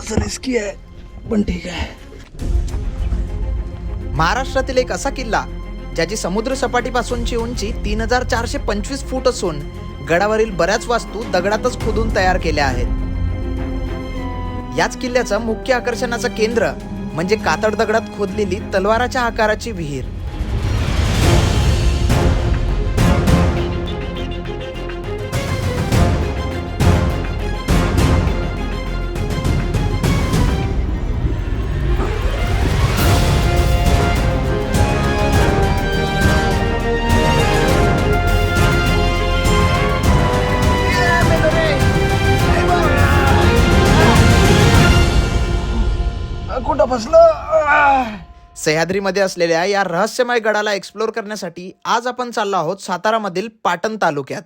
थोडंसं रिस्की आहे पण ठीक आहे महाराष्ट्रातील एक असा किल्ला ज्याची समुद्र सपाटीपासूनची उंची तीन हजार चारशे पंचवीस फूट असून गडावरील बऱ्याच वास्तू दगडातच खोदून तयार केल्या आहेत. याच किल्ल्याचं मुख्य आकर्षणाचं केंद्र म्हणजे कातड दगडात खोदलेली तलवाराच्या आकाराची विहीर. सह्याद्रीमध्ये असलेल्या या रहस्यमय गडाला एक्सप्लोर करण्यासाठी आज आपण चाललो आहोत सातारामधील पाटण तालुक्यात.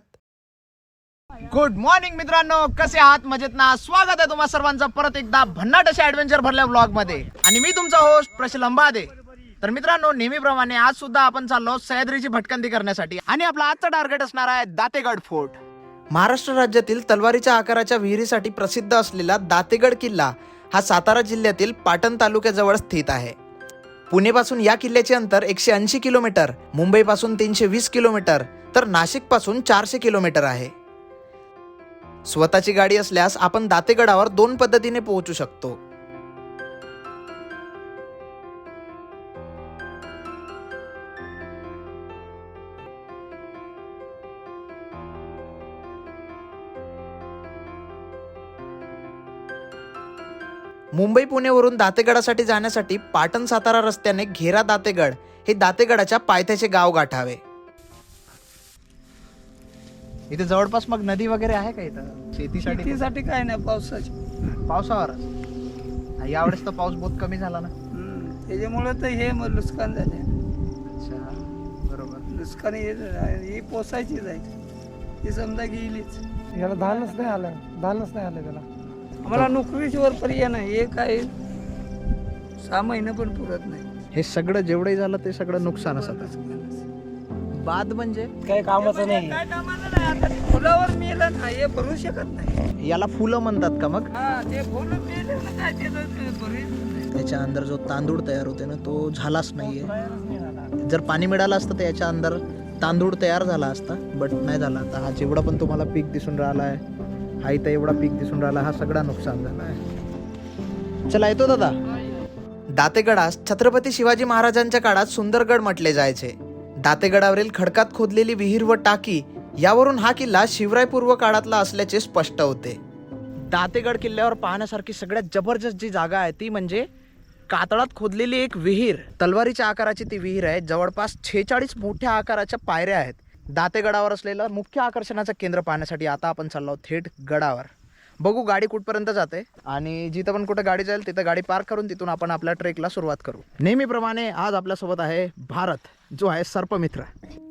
गुड मॉर्निंग मित्रांनो कसे आहात? मजेत ना? स्वागत आहे तुम्हा सर्वांचं. परत एकदा भन्नाट अशा ऍडव्हेंचर भरल्या ब्लॉगमध्ये आणि मी तुमचा होस्ट प्रशिल अंबादे. तर मित्रांनो नेहमीप्रमाणे आज सुद्धा आपण चाललो सह्याद्रीची भटकंती करण्यासाठी. आणि आपला आजचा टार्गेट असणार आहे दातेगड फोर्ट महाराष्ट्र राज्यातील तलवारीच्या आकाराच्या विहिरीसाठी प्रसिद्ध असलेला दातेगड किल्ला हा सातारा जिल्ह्यातील पाटण तालुक्याजवळ स्थित आहे. पुणेपासून या किल्ल्याचे अंतर एकशे ऐंशी किलोमीटर मुंबईपासून तीनशे वीस किलोमीटर तर नाशिकपासून चारशे किलोमीटर आहे. स्वतःची गाडी असल्यास आपण दातेगडावर दोन पद्धतीने पोहोचू शकतो. मुंबई पुणेवरून दातेगडासाठी जाण्यासाठी पाटण सातारा रस्त्याने घेरा दातेगड हे दातेगडाच्या पायथ्याचे गाव गाठावे. इथे जवळपास मग नदी वगैरे आहे का इथं? शेतीसाठी? शेतीसाठी काय नाही पावसाची. पावसावर? यावेळेस तर पाऊस बहुत कमी झाला ना. हम्म. त्याच्यामुळे तर हे मग नुकसान झाले. अच्छा बरोबर. नुकसान हे ही पोसायची जायची ती समजा गेलीच. याला धानच नाही आलं धानच नाही आलं त्याला. आम्हाला नोकरीशिवर पर्याय नाही हे काय सहा महिने पण पुरत नाही. हे सगळं जेवढंही झालं ते सगळं नुकसानच आता बाद म्हणजे? काही कामाचं नाही. काय कामाला नाही आता फुलावर मेलं ना हे भरू शकत नाही. याला फुलं म्हणतात का मग? हा ते फुलं मेले ना काय नाही. त्याच्या अंदर जो तांदूळ तयार होते ना तो झालाच नाहीये. जर पाणी मिळालं असतं तर याच्या अंदर तांदूळ तयार झाला असता बट नाही झाला आता. हा जेवढा पण तुम्हाला पीक दिसून राहिला आहे हा इथं एवढा पीक दिसून राहिला हा सगळा नुकसान झाला आहे. चला येतो दादा. दातेगडास छत्रपती शिवाजी महाराजांच्या काळात सुंदरगड म्हटले जायचे. दातेगडावरील खडकात खोदलेली विहीर व टाकी यावरून हा किल्ला शिवरायपूर्व काळातला असल्याचे स्पष्ट होते. दातेगड किल्ल्यावर पाहण्यासारखी सगळ्यात जबरदस्त जी जागा आहे ती म्हणजे कातळात खोदलेली एक विहीर. तलवारीच्या आकाराची ती विहीर आहे जवळपास छेचाळीस मोठ्या आकाराच्या पायऱ्या आहेत. दातेगडावर असलेलं मुख्य आकर्षणाचं केंद्र पाहण्यासाठी आता आपण चाललो आहोत थेट गडावर. बघू गाडी कुठपर्यंत जाते आणि जिथं पण कुठं गाडी जाईल तिथं गाडी पार्क करून तिथून आपण आपल्या ट्रेकला सुरुवात करू. नेहमीप्रमाणे आज आपल्यासोबत आहे भारत जो आहे सर्पमित्र.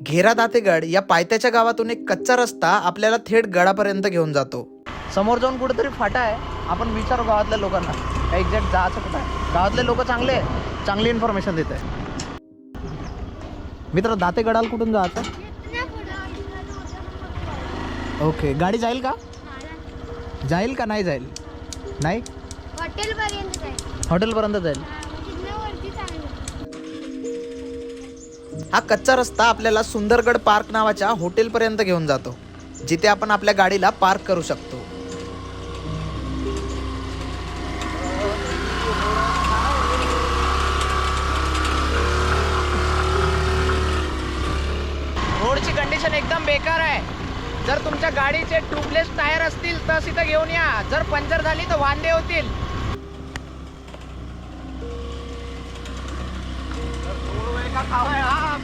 घेरा दातेगड या पायथ्याच्या गावातून एक कच्चा रस्ता आपल्याला थेट गडापर्यंत घेऊन जातो. समोर जाऊन कुठेतरी फाटा आहे. आपण विचारू गावातल्या लोकांना एक्झॅक्ट जायचं कुठं आहे? गावातले लोक चांगले चांगली इन्फॉर्मेशन देत आहे मित्र दातेगडाला कुठून जायचं? ओके. गाडी जाईल का? जाईल. का नाही जाईल? नाही? हॉटेलपर्यंत जाईल. हॉटेलपर्यंत जाईल. चांगलं हा कच्चा रस्ता आपल्याला सुंदरगड पार्क नावाच्या हॉटेलपर्यंत घेऊन जातो जिथे आपण आपल्या गाडीला पार्क करू शकतो. रोडची कंडिशन एकदम बेकार आहे. जर तुमच्या गाडीचे ट्यूबलेस टायर असतील तर इथं घेऊन या. जर पंचर झाली तर वांदे होतील.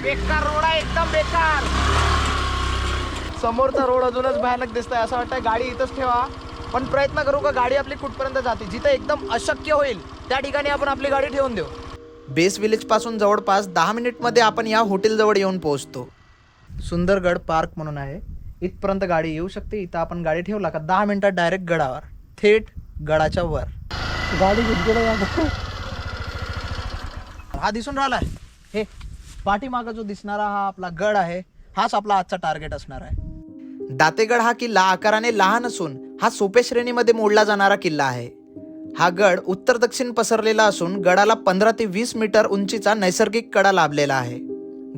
बेकार रोड आहे एकदम बेकार. समोरचा रोड अजूनच भयानक दिसतोय. असं वाटतंय गाडी इथंच ठेवा. पण प्रयत्न करू का गाडी आपली कुठपर्यंत जाते? जिथं एकदम अशक्य होईल त्या ठिकाणी आपण आपली गाडी ठेवून देऊ. बेस विलेजपासून जवळपास दहा मिनिटमध्ये आपण या हॉटेलजवळ येऊन पोहोचतो. सुंदरगड पार्क म्हणून आहे. इथपर्यंत गाडी येऊ शकते इथं आपण गाडी ठेवला का दहा मिनिटात डायरेक्ट गडावर. थेट गडाच्या वर. गाडी हा दिसून राहिलाय. हे पाठीमागं जो दिसणारा हा आपला गड आहे हाच आपला आजचा टार्गेट असणार आहे. दातेगड हा किल्ला आकाराने लहान असून हा सोपे श्रेणीमध्ये मोडला जाणारा किल्ला आहे. हा गड उत्तर दक्षिण पसरलेला असून गडाला पंधरा ते वीस मीटर उंचीचा नैसर्गिक कडा लाभलेला आहे.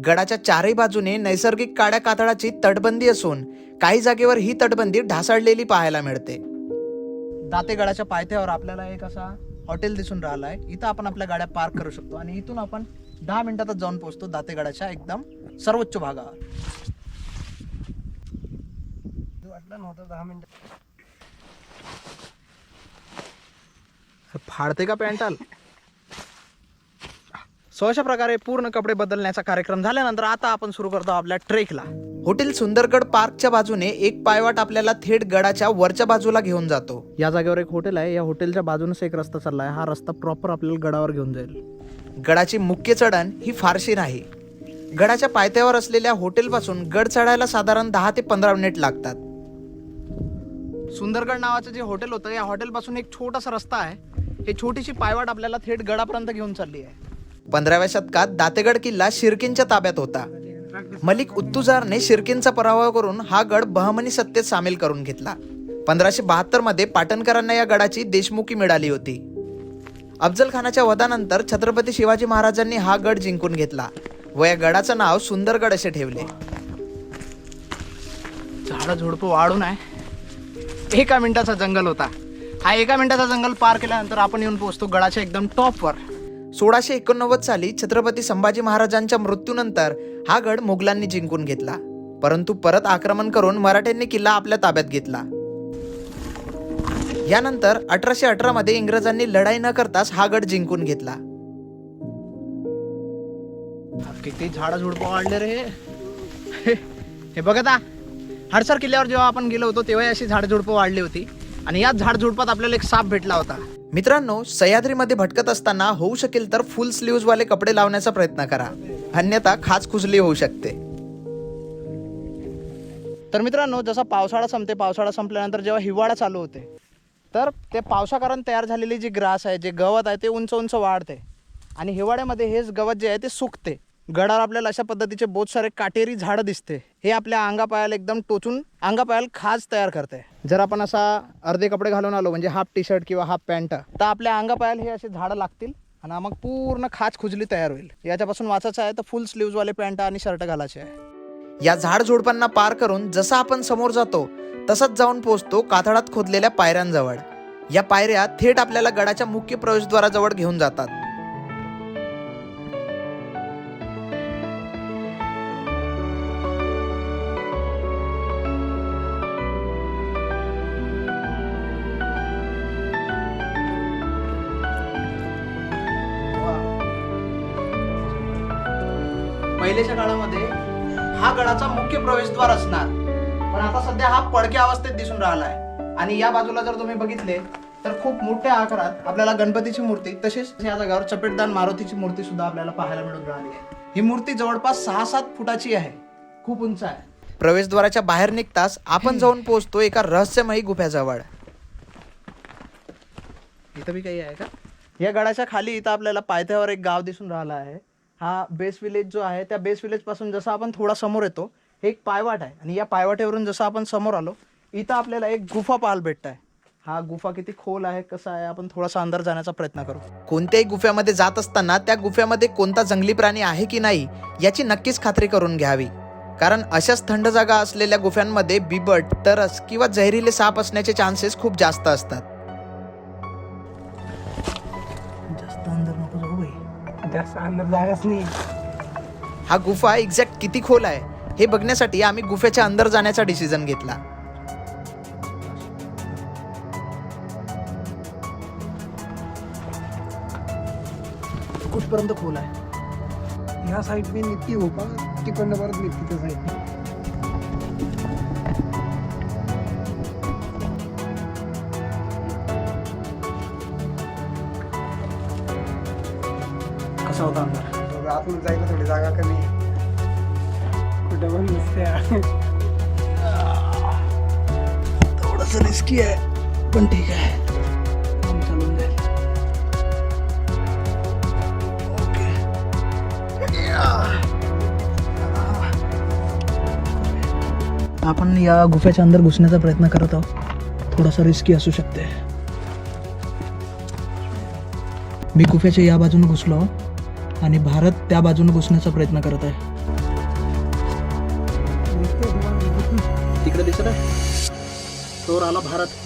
गडाच्या चारही बाजूने नैसर्गिक काड्या कातळाची तटबंदी असून काही जागेवर ही तटबंदी ढासळलेली पाहायला मिळते. दाते गडाच्या पायथ्यावर आपल्याला एक असा हॉटेल दिसून राहिला आहे इथं आपण आपल्या गाड्या पार्क करू शकतो आणि इथून आपण दहा मिनिटातच जाऊन पोहोचतो दातेगडाच्या एकदम सर्वोच्च भागावर. वाटलं नव्हतं दहा मिनिटं. फाडते का पॅन्टाल? सो अशा प्रकारे पूर्ण कपडे बदलण्याचा कार्यक्रम झाल्यानंतर आता आपण सुरू करतो आपल्या ट्रेकला. हॉटेल सुंदरगड पार्कच्या बाजूने एक पायवाट आपल्याला थेट गडाच्या वरच्या बाजूला घेऊन जातो. या जागेवर एक हॉटेल आहे. या हॉटेलच्या बाजूनच एक रस्ता चालला आहे हा रस्ता प्रॉपर आपल्याला गडावर घेऊन जाईल. गडाची मुख्य चढण ही फारशी नाही. गडाच्या पायथ्यावर असलेल्या हॉटेलपासून गड चढायला साधारण दहा ते पंधरा मिनिट लागतात. सुंदरगड नावाचं जे हॉटेल होतं या हॉटेलपासून एक छोटासा रस्ता आहे. हे छोटीशी पायवाट आपल्याला थेट गडापर्यंत घेऊन चालली आहे. पंधराव्या शतकात दातेगड किल्ला शिर्कींच्या ताब्यात होता. मलिक उत्तुजारने शिर्कींचा पराभव करून हा गड बहमनी सत्तेत सामील करून घेतला. पंधराशे बहात्तरमध्ये पाटणकरांना या गडाची देशमुखी मिळाली होती. अफजल खानाच्या वधानंतर छत्रपती शिवाजी महाराजांनी हा गड जिंकून घेतला व या गडाचं नाव सुंदरगड असे ठेवले. झाडं झुडपं वाढून आहे. एका मिनिटाचा जंगल होता. हा एका मिनिटाचा जंगल पार केल्यानंतर आपण येऊन पोहोचतो गडाच्या एकदम टॉपवर. सोळाशे एकोणनव्वद साली छत्रपती संभाजी महाराजांच्या मृत्यूनंतर हा गड मुघलांनी जिंकून घेतला. परंतु परत आक्रमण करून मराठ्यांनी किल्ला आपल्या ताब्यात घेतला. यानंतर अठराशे अठरा मध्ये इंग्रजांनी लढाई न करताच हा गड जिंकून घेतला. किती झाड झुडप वाढले रे. हे बघा आ. हडसर किल्ल्यावर जेव्हा आपण गेलो होतो तेव्हा अशी झाड झुडपं वाढली होती. आणि याच झाड झुडपात आपल्याला एक साप भेटला होता. मित्रांनो सह्याद्रीमध्ये भटकत असताना होऊ शकेल तर फुल स्लीव्ज वाले कपडे लावण्याचा प्रयत्न करा. अन्यथा खाच खुजली होऊ शकते. तर मित्रांनो जसा पावसाळा संपते पावसाळा संपल्यानंतर जेव्हा हिवाळा चालू होते तर ते पावसाकारण तयार झालेली जी ग्रास आहे जे गवत आहे ते उंच उंच वाढते. आणि हिवाळ्यामध्ये हेच गवत जे आहे ते सुकते. गडावर आपल्याला अशा पद्धतीचे बहुत सारे काटेरी झाडं दिसते. हे आपल्या अंगापायाला एकदम टोचून अंगापायाला खाज तयार करते. जर आपण असा अर्धे कपडे घालून आलो म्हणजे हाफ टी शर्ट किंवा हाफ पॅन्ट तर आपल्या अंगापायाला हे असे झाडं लागतील आणि मग पूर्ण खाज खुजली तयार होईल. याच्यापासून वाचायचं आहे तर फुल स्लीव्जवाले पॅन्ट आणि शर्ट घालायचे आहे. या झाड झोडपांना पार करून जसं आपण समोर जातो तसंच जाऊन पोहोचतो कातळात खोदलेल्या पायऱ्यांजवळ. या पायऱ्या थेट आपल्याला गडाच्या मुख्य प्रवेशद्वाराजवळ घेऊन जातात. पहिलेच्या काळामध्ये हा गडाचा मुख्य प्रवेशद्वार असणार. पण आता सध्या हा पडक्या अवस्थेत दिसून राहिला आहे आणि या बाजूला जर तुम्ही बघितले तर खूप मोठ्या आकारात आपल्याला गणपतीची मूर्ती तसेच या जागावर चपेटदान मारुतीची मूर्ती सुद्धा आपल्याला पाहायला मिळून राहिली आहे. ही मूर्ती जवळपास सहा सात फुटाची आहे. खूप उंच आहे. प्रवेशद्वाराच्या बाहेर निघताच आपण जाऊन पोहोचतो एका रहस्यमयी गुफ्याजवळ. इथं बी काही आहे का? या गडाच्या खाली इथं आपल्याला पायथ्यावर एक गाव दिसून राहिला आहे. हा बेस विलेज जो आहे त्या बेस विलेजपासून जसं आपण थोडा समोर येतो हे एक पायवाट आहे. आणि या पायवाटेवरून जसं आपण समोर आलो इथं आपल्याला एक गुफा पाहायला भेटत आहे हा गुफा किती खोल आहे कसा आहे आपण थोडासा अंदर जाण्याचा प्रयत्न करू. कोणत्याही गुफ्यामध्ये जात असताना त्या गुफ्यामध्ये कोणता जंगली प्राणी आहे की नाही याची नक्कीच खात्री करून घ्यावी. कारण अशाच थंड जागा असलेल्या गुफ्यांमध्ये बिबट तरस किंवा जहरीले साप असण्याचे चान्सेस खूप जास्त असतात. जास्त अंदर जागाच नाही हा गुफा एक्झॅक्ट किती खोल आहे हे बघण्यासाठी आम्ही गुफेच्या अंदर जाण्याचा डिसिजन घेतला. कुठपर्यंत खोल आहे? ह्या साईडने निघती हो का तिकडनं परत निघते त्या साईडने कसा होता अंदर आतून जायला थोडी जागा कमी. कुठं पण थोडस रिस्की आहे पण ठीक आहे. काम चालून जाईल. ओके. आपण या गुफेच्या अंदर घुसण्याचा प्रयत्न करत आहोत. थोडासा रिस्की असू शकते. मी गुफ्याच्या या बाजूने घुसलो. आणि भारत त्या बाजूने घुसण्याचा प्रयत्न करत आहे. तिकडे दिसत आहे. तोर आला भारत.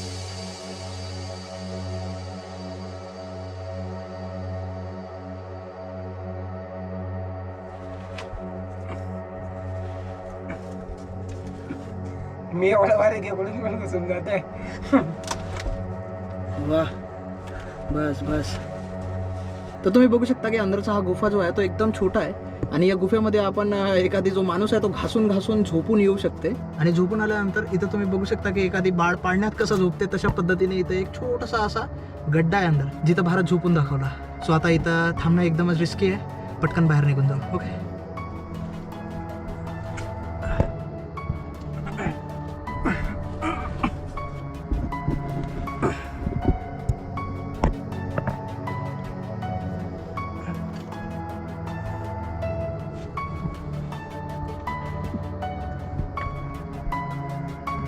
मी एवढा वारे घे म्हणून घुसून जाते वा बस बस. तर तुम्ही बघू शकता की अंदरचा हा गुफा जो आहे तो एकदम छोटा आहे. आणि या गुफेमध्ये आपण एखादी जो माणूस आहे तो घासून घासून झोपून येऊ शकते. आणि झोपून आल्यानंतर इथं तुम्ही बघू शकता की एखादी बाळ पाळण्यात कसं झोपते तशा पद्धतीने इथं एक छोटासा असा गड्डा आहे अंदर जिथं भारत झोपून दाखवला. सो आता इथं थांबणं एकदमच रिस्की आहे. पटकन बाहेर निघून जाऊ. ओके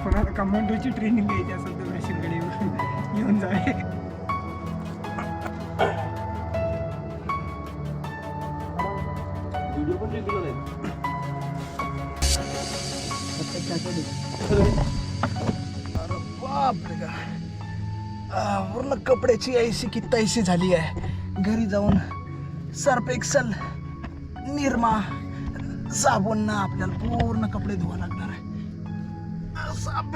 कोणाला कमांडोची ट्रेनिंग घ्यायची असेल तर मशीनकडे येऊन येऊन जावे बापरे का पूर्ण कपड्याची ऐशी की तैशी झाली आहे. घरी जाऊन सर्प एक्सल निरमा साबण ना आपल्याला पूर्ण कपडे धुवा लागणार आहे.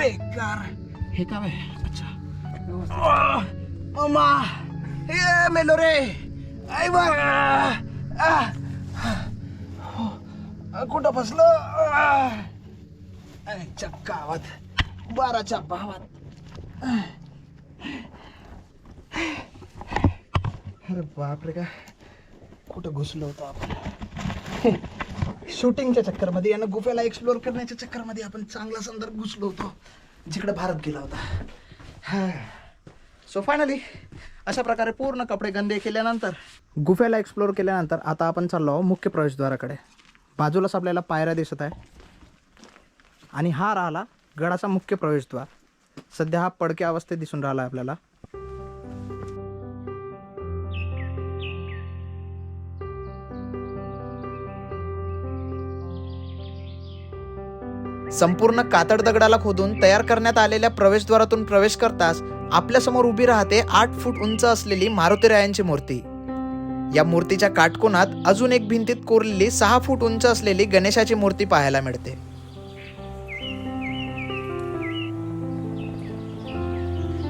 बेकार. हे काय? अच्छा. मम्मा हे मेलो रे. आई बा आ, आ, कुठं फसलो? गावात बाराच्या भावात. अरे बापरे का. कुठं घुसलो होतो आपण? शूटिंगच्या चक्करमध्ये यानं गुफेला एक्सप्लोर करण्याच्या चक्करमध्ये आपण चांगला संदर्भ घुसलो होतो जिकडे भारत गेला होता. सो फायनली अशा प्रकारे पूर्ण कपडे गंदे केल्यानंतर गुफेला एक्सप्लोर केल्यानंतर आता आपण चाललो आहोत मुख्य प्रवेशद्वाराकडे. बाजूलाच आपल्याला पायऱ्या दिसत आहे. आणि हा राहिला गडाचा मुख्य प्रवेशद्वार. सध्या हा पडक्या अवस्थेत दिसून राहिला आपल्याला. संपूर्ण कातड दगडाला खोदून तयार करण्यात आलेल्या प्रवेशद्वारातून प्रवेश करताच आपल्यासमोर उभी राहते आठ फूट उंच असलेली मारुतीरायांची मूर्ती. या मूर्तीच्या काटकोनात अजून एक भिंतीत कोरलेली सहा फूट उंच असलेली गणेशाची मूर्ती पाहायला मिळते.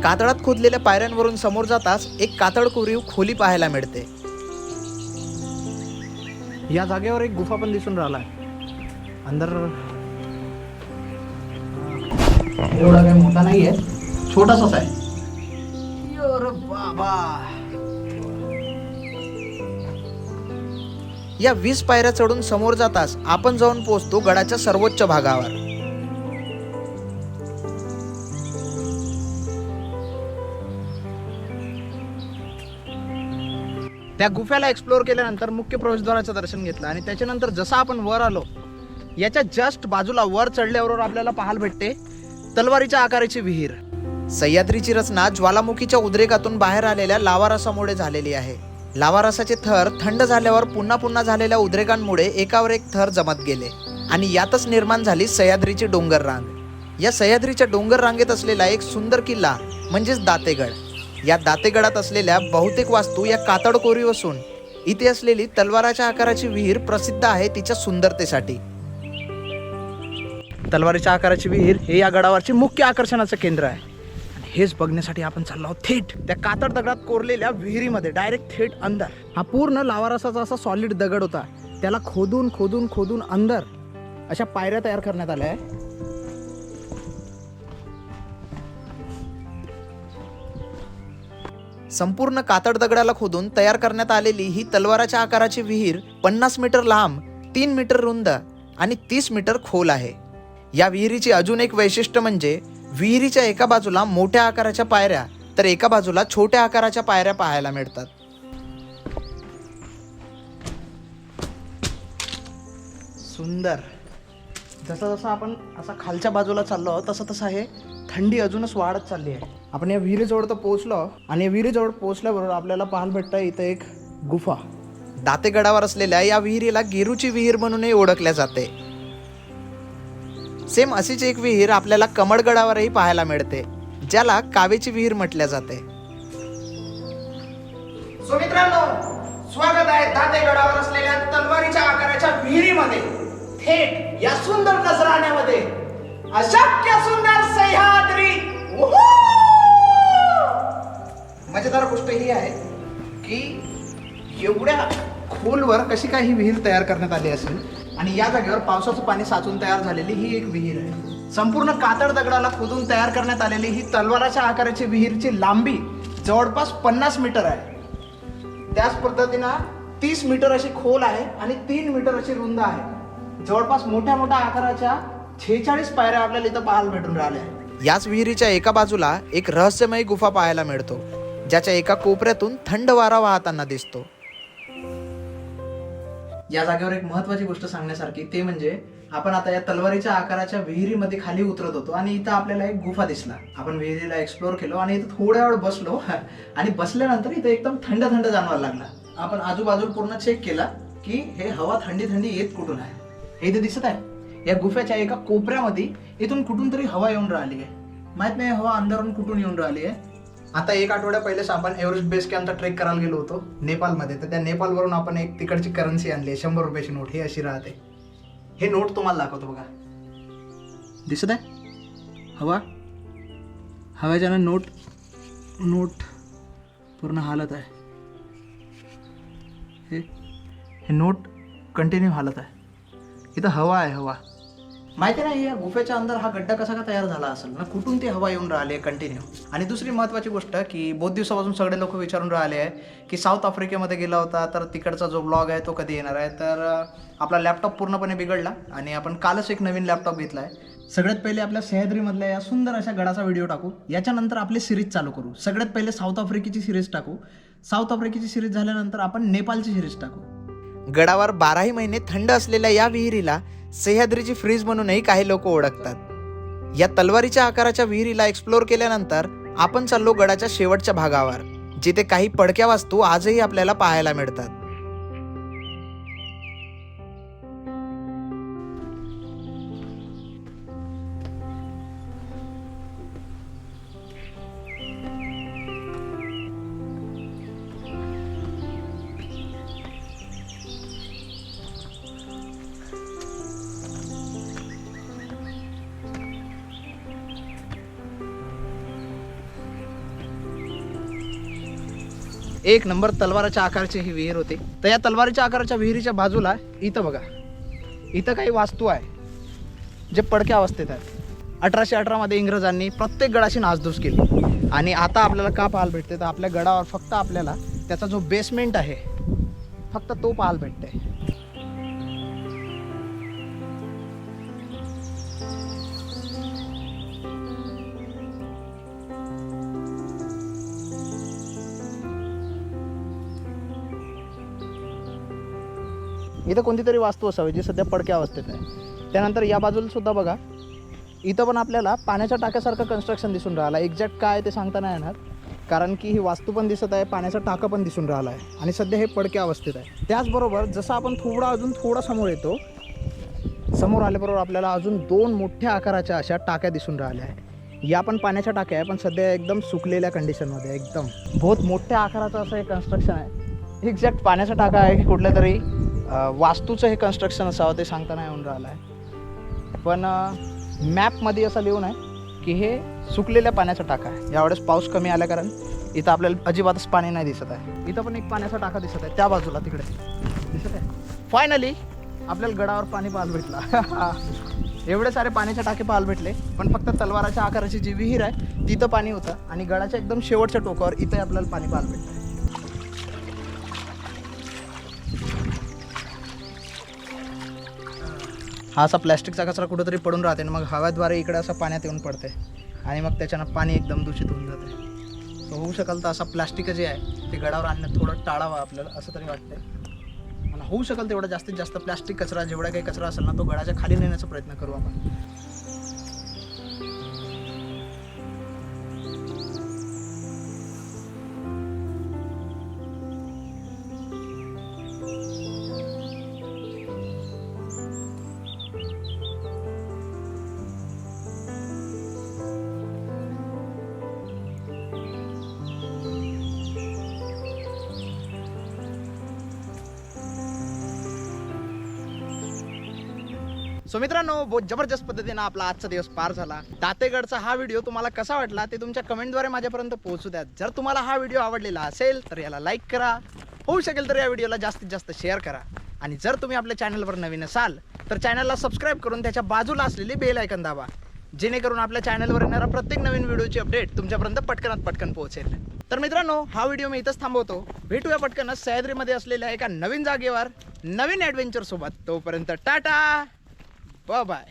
कातळात खोदलेल्या पायऱ्यांवरून समोर जाताच एक कातळ कोरीव खोली पाहायला मिळते. या जागेवर एक गुफा पण दिसून राहिला अंदर एवढा काही मोठा नाहीये. छोटासाच आहे. बाबा. या वीस पायऱ्या चढून समोर जाताच आपण जाऊन पोहोचतो गडाच्या सर्वोच्च भागावर. त्या गुफ्याला एक्सप्लोर केल्यानंतर मुख्य प्रवेशद्वाराचं दर्शन घेतलं आणि त्याच्यानंतर जसं आपण वर आलो याच्या जस्ट बाजूला वर चढल्यावर आपल्याला पाहायला भेटते तलवारीच्या आकाराची विहीर. सह्याद्रीची रचना ज्वालामुखीच्या उद्रेकातून बाहेर आलेल्या लावारसामुळे झालेली आहे. लावारसाचे थर थंड झाल्यावर पुन्हा पुन्हा झालेल्या उद्रेकांमुळे एकावर एक थर जमत गेले आणि यातच निर्माण झाली सह्याद्रीची डोंगर रांग. या सह्याद्रीच्या डोंगर रांगेत असलेला एक सुंदर किल्ला म्हणजेच दातेगड. या दातेगडात असलेल्या बहुतेक वास्तू या कातडकोरी असून इथे असलेली तलवाराच्या आकाराची विहीर प्रसिद्ध आहे तिच्या सुंदरतेसाठी. तलवारीच्या आकाराची विहीर हे या गडावरचे मुख्य आकर्षणाचं केंद्र आहे. आणि हेच बघण्यासाठी आपण चाललो आहोत थेट त्या कातड दगडात कोरलेल्या विहिरीमध्ये डायरेक्ट थेट अंदर. हा पूर्ण लावारसाचा असा सॉलिड दगड होता. त्याला खोदून खोदून खोदून अंदर अशा पायऱ्या तयार करण्यात आल्या आहे संपूर्ण कातड दगडाला खोदून तयार करण्यात आलेली ही तलवाराच्या आकाराची विहीर पन्नास मीटर लांब तीन मीटर रुंद आणि तीस मीटर खोल आहे. या विहिरीची अजून एक वैशिष्ट्य म्हणजे विहिरीच्या एका बाजूला मोठ्या आकाराच्या पायऱ्या तर एका बाजूला छोट्या आकाराच्या पायऱ्या पाहायला मिळतात. सुंदर. जसं जसं आपण असा खालच्या बाजूला चाललो आहोत तसं तसं हे थंडी अजूनच वाढत चालली आहे. आपण या विहिरीजवळ तर पोहोचलो आणि या विहिरीजवळ पोहोचल्याबरोबर आपल्याला पाहायला भेटतं इथं एक गुफा. दातेगडावर असलेल्या या विहिरीला गेरूची विहीर म्हणूनही ओळखल्या जाते. सेम अशीच एक विहीर आपल्याला कमळगडावरही पाहायला मिळते ज्याला कावेची विहीर म्हटल्या जाते. सो मित्रांनो स्वागत आहे दातेगडावर असलेल्या तलवारीच्या आकाराच्या विहिरीमध्ये. थेट या सुंदर नजराण्यामध्ये. अशक्य सुंदर सह्याद्री. मजेदार गोष्ट ही आहे की एवढ्या खोलवर कशी काय ही विहीर तयार करण्यात आली असेल? आणि या जागेवर पावसाचं पाणी साचून तयार झालेली ही एक विहीर आहे. संपूर्ण कातळ दगडाला खोदून तयार करण्यात आलेली ही तलवाराच्या आकाराची विहीरची लांबी जवळपास पन्नास मीटर आहे. त्याच पद्धतीनं तीस मीटर अशी खोल आहे आणि तीन मीटर अशी रुंद आहे. जवळपास मोठ्या मोठ्या आकाराच्या छेचाळीस पायऱ्या आपल्याला इथं पाहायला भेटून राहिल्या याच विहिरीच्या एका बाजूला एक रहस्यमयी गुफा पाहायला मिळतो ज्याच्या एका कोपऱ्यातून थंड वारा वाहताना दिसतो. या जागेवर एक महत्वाची गोष्ट सांगण्यासारखी ते म्हणजे आपण आता या तलवारीच्या आकाराच्या विहिरीमध्ये खाली उतरत होतो आणि इथं आपल्याला एक गुफा दिसला. आपण विहिरीला एक्सप्लोर केलो आणि इथं थोड्या वेळ बसलो आणि बसल्यानंतर इथं एकदम थंड थंड जाणवायला लागला. आपण आजूबाजूला पूर्ण चेक केला की हे हवा थंडी थंडी येत कुठून आहे? हे इथे दिसत आहे. या गुफ्याच्या एका कोपऱ्यामध्ये इथून कुठून तरी हवा येऊन राहिली आहे. माहीत नाही हवा अंधारून कुठून येऊन राहिली आहे? आता एक आठवड्या पहिलेच आपण एव्हरेस्ट बेस कॅम्पचा ट्रेक करायला गेलो होतो नेपाळमध्ये. तर त्या नेपाळवरून आपण एक तिकडची करन्सी आणली आहे शंभर रुपयाची नोट. ही अशी राहते. हे नोट तुम्हाला दाखवतो बघा. दिसत आहे? हवा? हव्याच्या नोट नोट पूर्ण हालत आहे. हे हे नोट कंटिन्यू हालत आहे. इथं हवा आहे हवा. माहिती नाही या गुफेच्या अंदर हा गड्डा कसा का तयार झाला असेल? ना कुठून ती हवा येऊन राहिली? आहे कंटिन्यू आणि दुसरी महत्त्वाची गोष्ट की बहुत दिवसापासून सगळे लोक विचारून राहिले आहे की साऊथ आफ्रिकेमध्ये गेला होता तर तिकडचा जो ब्लॉग आहे तो कधी येणार आहे? तर आपला लॅपटॉप पूर्णपणे बिघडला आणि आपण कालच एक नवीन लॅपटॉप घेतला आहे सगळ्यात पहिले आपल्या सह्याद्रीमधल्या या सुंदर अशा गडाचा व्हिडिओ टाकू. याच्यानंतर आपली सिरीज चालू करू. सगळ्यात पहिले साऊथ आफ्रिकेची सिरीज टाकू. साऊथ आफ्रिकेची सिरीज झाल्यानंतर आपण नेपाळची सिरीज टाकू. गडावर बाराही महिने थंड असलेल्या या विहिरीला सह्याद्रीची फ्रीज म्हणूनही काही लोक ओळखतात. या तलवारीच्या आकाराच्या विहिरीला एक्सप्लोर केल्यानंतर आपण चाललो गडाच्या शेवटच्या भागावर जिथे काही पडक्या वास्तू आजही आपल्याला पाहायला मिळतात. एक नंबर तलवाराच्या आकाराची ही विहीर होती. तर या तलवारीच्या आकाराच्या विहिरीच्या बाजूला इथं बघा. इथं काही वास्तू आहे जे पडक्या अवस्थेत आहेत अठराशे अठरामध्ये इंग्रजांनी प्रत्येक गडाशी नासधूस केली. आणि आता आपल्याला का पाहायला भेटते? तर आपल्या गडावर फक्त आपल्याला त्याचा जो बेसमेंट आहे फक्त तो पाहायला भेटते इथं कोणती तरी वास्तू असावी जी सध्या पडक्या अवस्थेत आहे. त्यानंतर या बाजूला सुद्धा बघा इथं पण आपल्याला पाण्याच्या टाक्यासारखं कन्स्ट्रक्शन दिसून राहिलं. एक्झॅक्ट काय ते सांगता नाही येणार कारण की ही वास्तू पण दिसत आहे पाण्याचा टाका पण दिसून राहिला आहे. आणि सध्या हे पडक्या अवस्थेत आहे. त्याचबरोबर जसं आपण थोडा अजून थोडा समोर येतो समोर आल्याबरोबर आपल्याला अजून दोन मोठ्या आकाराच्या अशा टाक्या दिसून राहिल्या आहेत. या पण पाण्याच्या टाक्या आहे पण सध्या एकदम सुकलेल्या कंडिशनमध्ये आहे, एकदम. बहुत मोठ्या आकाराचं असं हे कन्स्ट्रक्शन आहे. एक्झॅक्ट पाण्याचा टाका आहे की कुठल्या तरी वास्तूचं हे कन्स्ट्रक्शन असावं ते सांगता नाही येऊन राहिलं आहे पण मॅपमध्ये असं लिहून आहे की हे सुकलेल्या पाण्याचा टाका आहे. यावेळेस पाऊस कमी आल्या कारण इथं आपल्याला अजिबातच पाणी नाही दिसत आहे. इथं पण एक पाण्याचा टाका दिसत आहे त्या बाजूला तिकडे. दिसत आहे? फायनली आपल्याला गडावर पाणी पाहायला भेटला. एवढे सारे पाण्याचे टाके पाहायला भेटले पण फक्त तलवाराच्या आकाराची जी विहीर आहे तिथं पाणी होतं आणि गडाच्या एकदम शेवटच्या टोकावर इथंही आपल्याला पाणी पाहायला भेटतं हा असा प्लॅस्टिकचा कचरा कुठंतरी पडून राहते आणि मग हव्याद्वारे इकडे असं पाण्यात येऊन पडते. आणि मग त्याच्यानं पाणी एकदम दूषित होऊन जाते. तर होऊ शकाल तर असा प्लॅस्टिक जे आहे ते गडावर आणणं थोडं टाळावं आपल्याला असं तरी वाटतंय. आणि होऊ शकाल तेवढा जास्तीत जास्त प्लॅस्टिक कचरा जेवढा काही कचरा असेल ना तो गडाच्या खाली नेण्याचा प्रयत्न करू आपण. सो मित्रांनो बहुत जबरदस्त पद्धतीनं आपला आजचा दिवस पार झाला. दातेगडचा हा व्हिडिओ तुम्हाला कसा वाटला ते तुमच्या कमेंटद्वारे माझ्यापर्यंत पोहोचू द्या. जर तुम्हाला हा व्हिडिओ आवडलेला असेल तर याला लाईक करा. होऊ शकेल तर या व्हिडिओला जास्तीत जास्त शेअर करा. आणि जर तुम्ही आपल्या चॅनलवर नवीन असाल तर चॅनलला सबस्क्राईब करून त्याच्या बाजूला असलेली बेल ऐकन दाबा. जेणेकरून आपल्या चॅनलवर येणारा प्रत्येक नवीन व्हिडिओची अपडेट तुमच्यापर्यंत पटकनात पटकन पोहोचेल. तर मित्रांनो हा व्हिडिओ मी इथंच थांबवतो. भेटूया पटकनच सह्याद्रीमध्ये असलेल्या एका नवीन जागेवर नवीन ॲडव्हेंचर सोबत. तोपर्यंत टाटा! Bye bye.